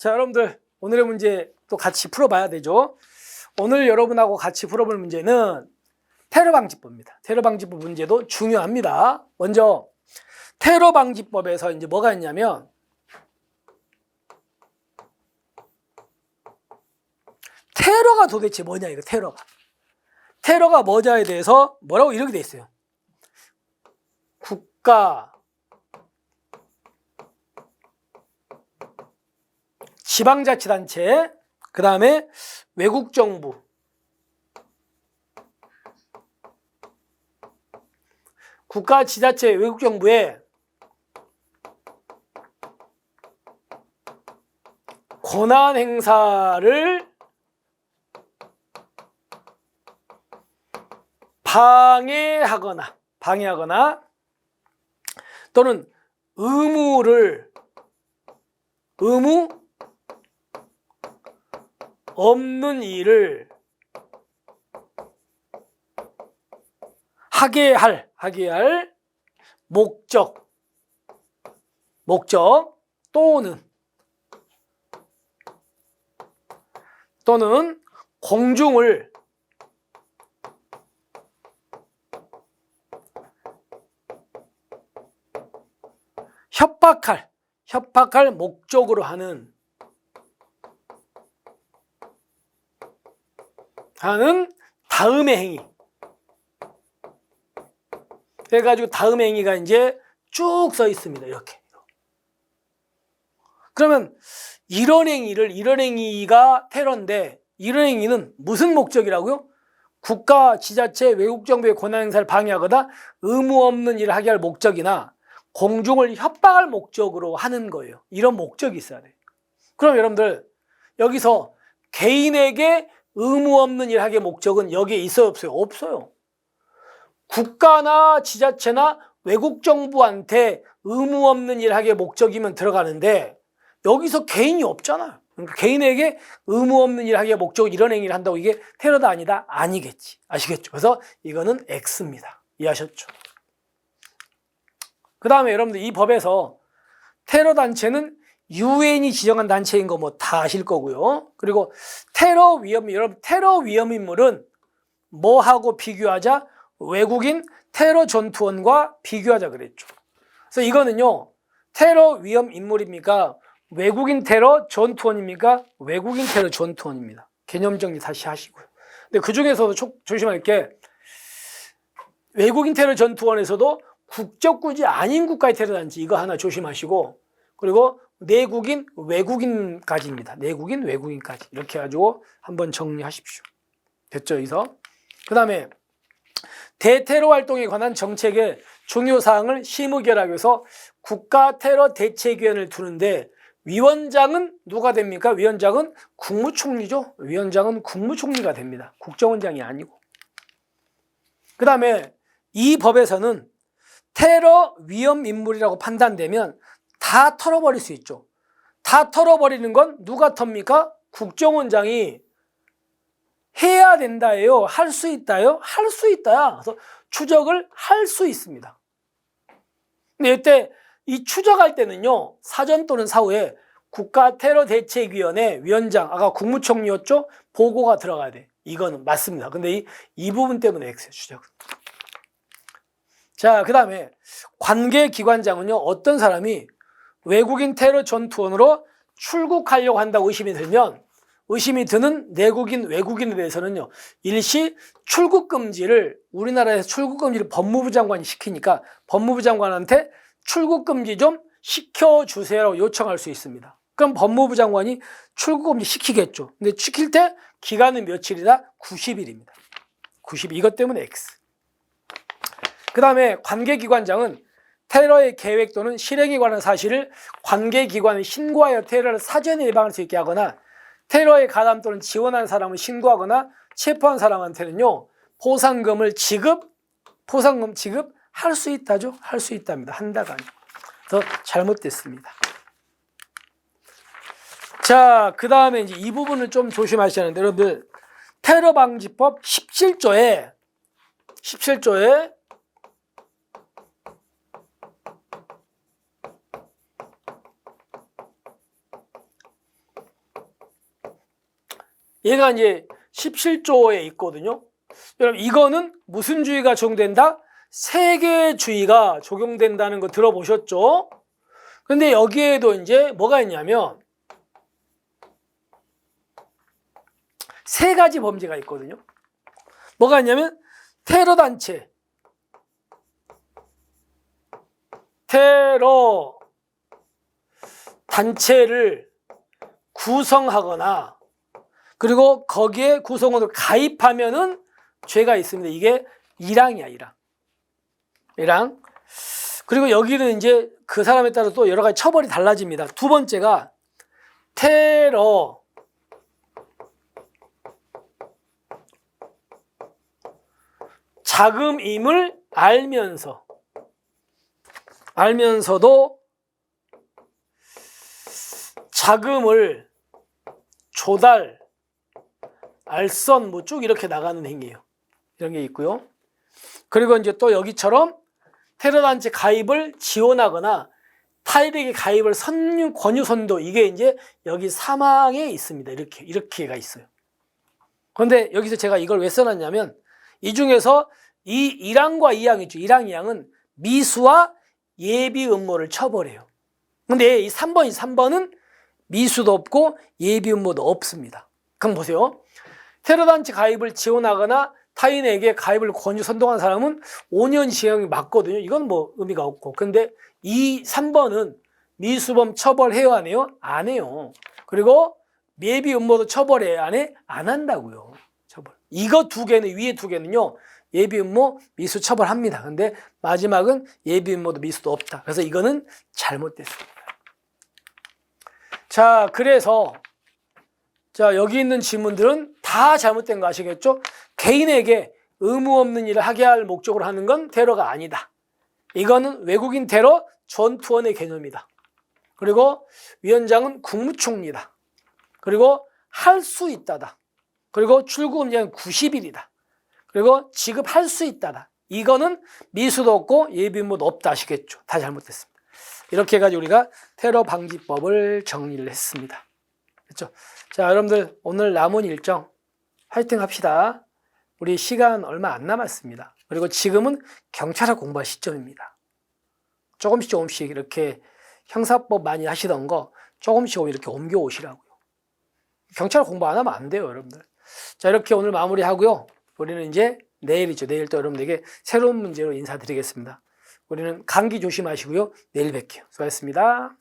자, 여러분들 오늘의 문제 또 같이 풀어봐야 되죠. 오늘 여러분하고 같이 풀어볼 문제는 테러 방지법입니다. 테러 방지법 문제도 중요합니다. 먼저 테러 방지법에서 이제 뭐가 있냐면 테러가 도대체 뭐냐 이거 테러가 테러가 뭐냐에 대해서 뭐라고 이렇게 돼 있어요. 국가 지방자치단체 그 다음에 외국 정부. 국가 지자체 외국 정부에 권한 행사를 방해하거나 방해하거나 또는 의무를 의무 없는 일을 하게 할 하게 할 목적 목적 또는 또는 공중을 협박할 협박할 목적으로 하는 하는 다음의 행위. 그래가지고 다음의 행위가 이제 쭉 써 있습니다. 이렇게. 그러면 이런 행위를 이런 행위가 테러인데 이런 행위는 무슨 목적이라고요? 국가, 지자체, 외국 정부의 권한 행사를 방해하거나 의무 없는 일을 하게 할 목적이나 공중을 협박할 목적으로 하는 거예요. 이런 목적이 있어야 돼요. 그럼 여러분들 여기서 개인에게 의무 없는 일 하게 목적은 여기에 있어요 없어요? 없어요. 국가나 지자체나 외국 정부한테 의무 없는 일 하게 목적이면 들어가는데 여기서 개인이 없잖아요. 그러니까 개인에게 의무 없는 일 하게 목적 이런 행위를 한다고 이게 테러다 아니다? 아니겠지. 아시겠죠? 그래서 이거는 X입니다. 이해하셨죠? 그 다음에 여러분들 이 법에서 테러 단체는 유엔이 지정한 단체인 거 뭐 다 아실 거고요. 그리고 테러 위험, 여러분 테러 위험 인물은 뭐하고 비교하자? 외국인 테러 전투원과 비교하자 그랬죠. 그래서 이거는요, 테러 위험 인물입니까? 외국인 테러 전투원입니까? 외국인 테러 전투원입니다. 개념 정리 다시 하시고요. 근데 그 중에서도 조심할 게 외국인 테러 전투원에서도 국적구지 아닌 국가의 테러 단체 이거 하나 조심하시고 그리고 내국인 외국인까지입니다. 내국인 외국인까지 이렇게 가지고 한번 정리하십시오. 됐죠, 여기서? 그 다음에 대테러 활동에 관한 정책의 중요 사항을 심의결합해서 국가 테러 대책위원회를 두는데 위원장은 누가 됩니까? 위원장은 국무총리죠. 위원장은 국무총리가 됩니다. 국정원장이 아니고. 그 다음에 이 법에서는 테러 위험 인물이라고 판단되면 다 털어버릴 수 있죠. 다 털어버리는 건 누가 텁니까? 국정원장이 해야 된다예요. 할 수 있다요? 할 수 있다야. 그래서 추적을 할 수 있습니다. 근데 이때 이 추적할 때는요, 사전 또는 사후에 국가 테러 대책위원회 위원장, 아까 국무총리였죠? 보고가 들어가야 돼. 이거는 맞습니다. 근데 이, 이 부분 때문에 X에 추적은. 자, 그 다음에 관계기관장은요, 어떤 사람이 외국인 테러 전투원으로 출국하려고 한다고 의심이 들면 의심이 드는 내국인 외국인에 대해서는요 일시 출국 금지를 우리나라에서 출국 금지를 법무부 장관이 시키니까 법무부 장관한테 출국 금지 좀 시켜주세요라고 요청할 수 있습니다. 그럼 법무부 장관이 출국 금지 시키겠죠. 근데 시킬 때 기간은 며칠이다? 90일입니다. 90일 이것 때문에 X. 그 다음에 관계기관장은 테러의 계획 또는 실행에 관한 사실을 관계기관에 신고하여 테러를 사전에 예방할 수 있게 하거나 테러에 가담 또는 지원한 사람을 신고하거나 체포한 사람한테는요 보상금을 지급, 보상금 지급 할 수 있다죠? 할 수 있답니다. 한다가. 더 잘못됐습니다. 자, 그 다음에 이제 이 부분을 좀 조심하셔야 하는데 여러분들 테러 방지법 17조에 17조에 얘가 이제 17조에 있거든요. 여러분 이거는 무슨 주의가 적용된다? 세계주의가 적용된다는 거 들어보셨죠? 근데 여기에도 이제 뭐가 있냐면 세 가지 범죄가 있거든요. 뭐가 있냐면 테러 단체, 테러 단체를 구성하거나 그리고 거기에 구성원으로 가입하면은 죄가 있습니다. 이게 1항이야, 1항. 1항. 그리고 여기는 이제 그 사람에 따라 또 여러 가지 처벌이 달라집니다. 두 번째가 테러 자금임을 알면서 알면서도 자금을 조달, 알선 뭐 쭉 이렇게 나가는 행위예요. 이런 게 있고요. 그리고 이제 또 여기처럼 테러 단체 가입을 지원하거나 타인에게 가입을 선유 권유 선도 이게 이제 여기 사망에 있습니다. 이렇게 이렇게가 있어요. 그런데 여기서 제가 이걸 왜 써놨냐면 이 중에서 이 1항과 2항 있죠. 1항, 2항은 미수와 예비 음모를 처벌해요. 근데 이 3번, 이 3번은 미수도 없고 예비 음모도 없습니다. 그럼 보세요. 테러단체 가입을 지원하거나 타인에게 가입을 권유 선동한 사람은 5년 징역이 맞거든요. 이건 뭐 의미가 없고. 근데 이 3번은 미수범 처벌해요, 안 해요? 안 해요. 그리고 예비 음모도 처벌해, 안 해? 안 한다고요. 처벌. 이거 두 개는, 위에 두 개는요. 예비 음모, 미수 처벌합니다. 근데 마지막은 예비 음모도 미수도 없다. 그래서 이거는 잘못됐습니다. 자, 그래서 자, 여기 있는 질문들은 다 잘못된 거 아시겠죠? 개인에게 의무 없는 일을 하게 할 목적으로 하는 건 테러가 아니다. 이거는 외국인 테러 전투원의 개념이다. 그리고 위원장은 국무총리다. 그리고 할 수 있다다. 그리고 출국 금지는 90일이다. 그리고 지급할 수 있다다. 이거는 미수도 없고 예비무도 없다 아시겠죠? 다 잘못됐습니다. 이렇게 해가지고 우리가 테러 방지법을 정리를 했습니다. 그렇죠? 자, 여러분들 오늘 남은 일정 화이팅 합시다. 우리 시간 얼마 안 남았습니다. 그리고 지금은 경찰학 공부할 시점입니다. 조금씩 조금씩 이렇게 형사법 많이 하시던 거 조금씩 이렇게 옮겨 오시라고요. 경찰 공부 안 하면 안 돼요, 여러분들. 자, 이렇게 오늘 마무리 하고요. 우리는 이제 내일이죠. 내일 또 여러분들에게 새로운 문제로 인사드리겠습니다. 우리는 감기 조심하시고요. 내일 뵐게요. 수고하셨습니다.